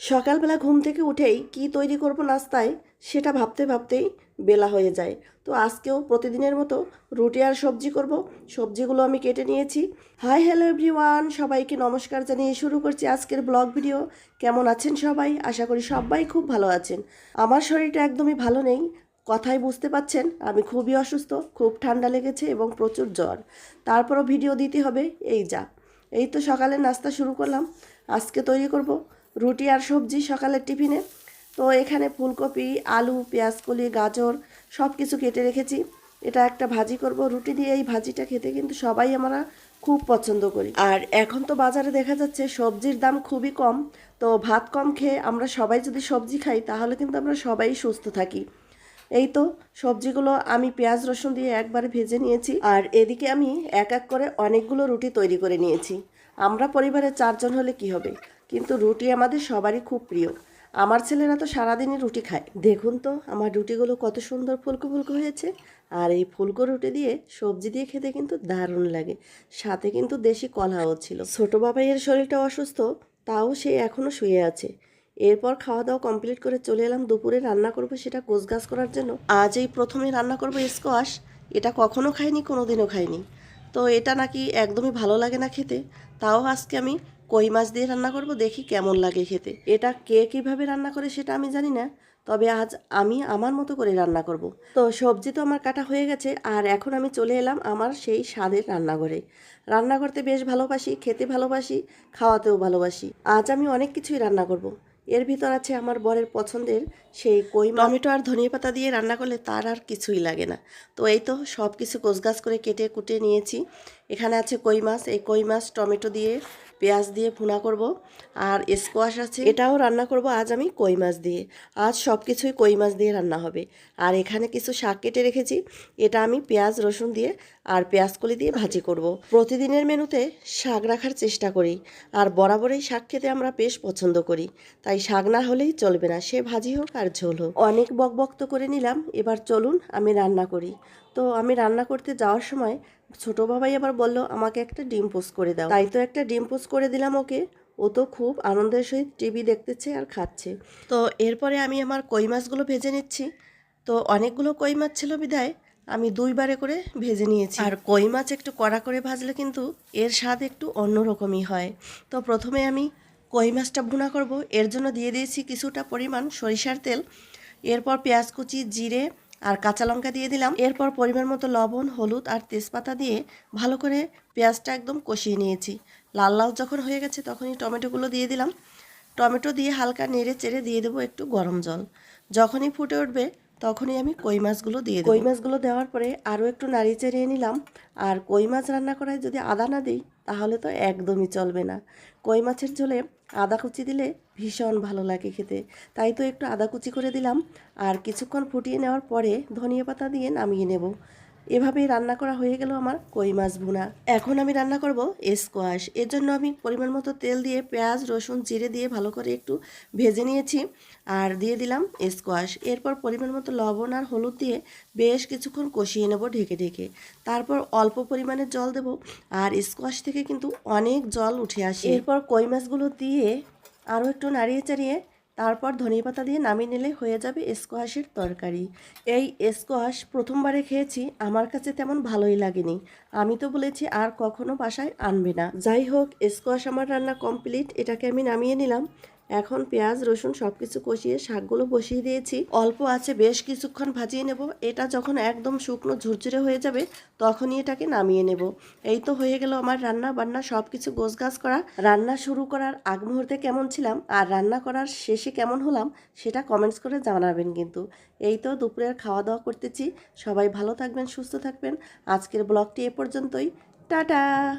সকালবেলা ঘুম থেকে উঠেই কি তৈরি করব নাস্তায়, সেটা ভাবতে ভাবতেই বেলা হয়ে যায়। তো আজকেও প্রতিদিনের মতো রুটি আর সবজি করব। সবজিগুলো আমি কেটে নিয়েছি। Hi, hello everyone! সবাইকে নমস্কার জানিয়ে শুরু করছি আজকের ব্লগ ভিডিও। কেমন আছেন সবাই? আশা করি সবাই খুব ভালো আছেন। আমার শরীরটা একদমই ভালো নেই। কথাই বুঝতে পাচ্ছেন, আমি খুবই অসুস্থ, খুব ঠান্ডা লেগেছে এবং প্রচুর জ্বর। তারপরও ভিডিও দিতে হবে, এই যা। এই তো সকালে নাস্তা শুরু করলাম। আজকে তৈরি করব রুটি আর সবজি সকালের টিফিনে। তো এখানে ফুলকপি, আলু, পেঁয়াজকলি, গাজর সব কিছু কেটে রেখেছি। এটা একটা ভাজি করব। রুটি দিয়ে এই ভাজিটা খেতে কিন্তু সবাই আমরা খুব পছন্দ করি। আর এখন তো বাজারে দেখা যাচ্ছে সবজির দাম খুবই কম। তো ভাত কম খেয়ে আমরা সবাই যদি সবজি খাই, তাহলে কিন্তু আমরা সবাই সুস্থ থাকি। এই তো সবজিগুলো আমি পেঁয়াজ, রসুন দিয়ে একবারে ভেজে নিয়েছি। আর এদিকে আমি এক এক করে অনেকগুলো রুটি তৈরি করে নিয়েছি। আমরা পরিবারে চারজন হলে কি হবে? কিন্তু রুটি আমাদের সবারই খুব প্রিয়। আমার ছেলেরা তো সারাদিনই রুটি খায়। দেখুন তো, আমার রুটিগুলো কত সুন্দর ফুলকো ফুলকো হয়েছে। আর এই ফুলকো রুটি দিয়ে সবজি দিয়ে খেতে কিন্তু দারুণ লাগে। সাথে কিন্তু দেশি কলাও ছিল। ছোট বাবাইয়ের শরীরটা অসুস্থ, তাও সে এখনও শুয়ে আছে। এরপর খাওয়া দাওয়া কমপ্লিট করে চলে এলাম। দুপুরে রান্না করব সেটা গোছগাছ করার জন্য। আজ এই প্রথমে রান্না করব স্কোয়াশ। এটা কখনো খাইনি কোনো দিনও খাইনি। তো এটা নাকি একদমই ভালো লাগে না খেতে। তাও আজকে আমি কই মাছ দিয়ে রান্না করব, দেখি কেমন লাগে খেতে। এটা কে কীভাবে রান্না করে সেটা আমি জানি না, তবে আজ আমি আমার মতো করে রান্না করব। তো সবজি তো আমার কাটা হয়ে গেছে, আর এখন আমি চলে এলাম আমার সেই স্বাদের রান্নাঘরে। রান্না করতে বেশ ভালোবাসি, খেতে ভালোবাসি, খাওয়াতেও ভালোবাসি। আজ আমি অনেক কিছুই রান্না করব। এর ভিতর আছে আমার বরের পছন্দের সেই কই। টমেটো আর ধনিয়া পাতা দিয়ে রান্না করলে তার আর কিছুই লাগে না। তো এই তো সব কিছু গোছগাছ করে কেটে কুটে নিয়েছি। এখানে আছে কই মাছ, এই কই মাছ টমেটো দিয়ে পেঁয়াজ দিয়ে ভুনা করব আর স্কোয়াশ আছে। এটাও রান্না করব আজ আমি কই মাছ দিয়ে। আজ সব কিছুই কই মাছ দিয়ে রান্না হবে। আর এখানে কিছু শাক কেটে রেখেছি। এটা আমি পেঁয়াজ, রসুন দিয়ে আর পেঁয়াজ কলি দিয়ে ভাজি করব। প্রতিদিনের মেনুতে শাক রাখার চেষ্টা করি। আর বরাবরই শাক খেতে আমরা বেশ পছন্দ করি। তাই শাক না হলেই চলবে না। সে ভাজি হোক আর ঝোল হোক। অনেক বকবক্ত করে নিলাম। এবার চলুন আমি রান্না করি। তো আমি রান্না করতে যাওয়ার সময় ছোট বাবাই আবার বলল, আমাকে একটা ডিম পোস্ট করে দাও। তাই তো একটা ডিম পোস্ট করে দিলাম ওকে। ও তো খুব আনন্দের সহিত টিভি দেখতেছে আর খাচ্ছে। তো এরপরে আমি আমার কই মাছগুলো ভেজে নিচ্ছি। তো অনেকগুলো কই মাছ ছিল বিদায় আমি দুইবারে করে ভেজে নিয়েছি। আর কই মাছ একটু কড়া করে ভাজলে কিন্তু এর স্বাদ একটু অন্যরকমই হয়। তো প্রথমে আমি কই মাছটা ভুনা করব। এর জন্য দিয়ে দিয়েছি কিছুটা পরিমাণ সরিষার তেল। এরপর পেঁয়াজ কুচি, জিরে আর কাঁচা লঙ্কা দিয়ে দিলাম। এরপর পরিমাণ মতো লবণ, হলুদ আর তেজপাতা দিয়ে ভালো করে পেঁয়াজটা একদম কষিয়ে নিয়েছি। লাল লাল যখন হয়ে গেছে তখনই টমেটোগুলো দিয়ে দিলাম। টমেটো দিয়ে হালকা নেড়ে চেড়ে দিয়ে দেবো একটু গরম জল। যখনই ফুটে উঠবে তখনই আমি কই মাছগুলো দিয়ে কই মাছগুলো দেওয়ার পরে আরও একটু নাড়িয়ে চেড়িয়ে নিলাম। আর কই মাছ রান্না করায় যদি আদা না দিই তাহলে তো একদমই চলবে না। কই মাছের ঝোলে আদা কুচি দিলে ভীষণ ভালো লাগে খেতে। তাই তো একটু আদা কুচি করে দিলাম। আর কিছুক্ষণ ফুটিয়ে নেওয়ার পরে ধনিয়া পাতা দিয়ে নামিয়ে নেব। এভাবেই রান্না করা হয়ে গেল আমার কই মাছ ভুনা। এখন আমি রান্না করব স্কোয়াশ এর জন্য আমি পরিমাণ মতো তেল দিয়ে পেঁয়াজ, রসুন, জিরে দিয়ে ভালো করে একটু ভেজে নিয়েছি আর দিয়ে দিলাম স্কোয়াশ এরপর পরিমাণ মতো লবণ আর হলুদ দিয়ে বেশ কিছুক্ষণ কষিয়ে নেব ঢেকে ঢেকে। তারপর অল্প পরিমাণে জল দেব আর স্কোয়াশ থেকে কিন্তু অনেক জল উঠে আসে। এরপর কই মাছগুলো দিয়ে আরও একটু নাড়িয়ে চাড়িয়ে তারপর ধনেপাতা পাতা দিয়ে নামিয়ে নিলে হয়ে যাবে স্কোয়াশের তরকারি। এই স্কোয়াশ প্রথমবারে খেয়েছি, আমার কাছে তেমন ভালোই লাগেনি। আমি তো বলেছি আর কখনো বাসায় আনবে না। যাই হোক স্কোয়াশ আমার রান্না কমপ্লিট, এটাকে আমি নামিয়ে নিলাম। এখন পেঁয়াজ, রসুন সব কিছু কষিয়ে শাকগুলো বসিয়ে দিয়েছি। অল্প আছে, বেশ কিছুক্ষণ ভাজিয়ে নেব। এটা যখন একদম শুকনো ঝুরঝুরে হয়ে যাবে, তখনই এটাকে নামিয়ে নেব। এই তো হয়ে গেল আমার রান্না বান্না সব কিছু গোছগাছ করা। রান্না শুরু করার আগ মুহূর্তে কেমন ছিলাম আর রান্না করার শেষে কেমন হলাম, সেটা কমেন্টস করে জানাবেন কিন্তু। এই তো দুপুরের খাওয়া দাওয়া করতেছি। সবাই ভালো থাকবেন, সুস্থ থাকবেন। আজকের ব্লগটি এ পর্যন্তই। টাটা!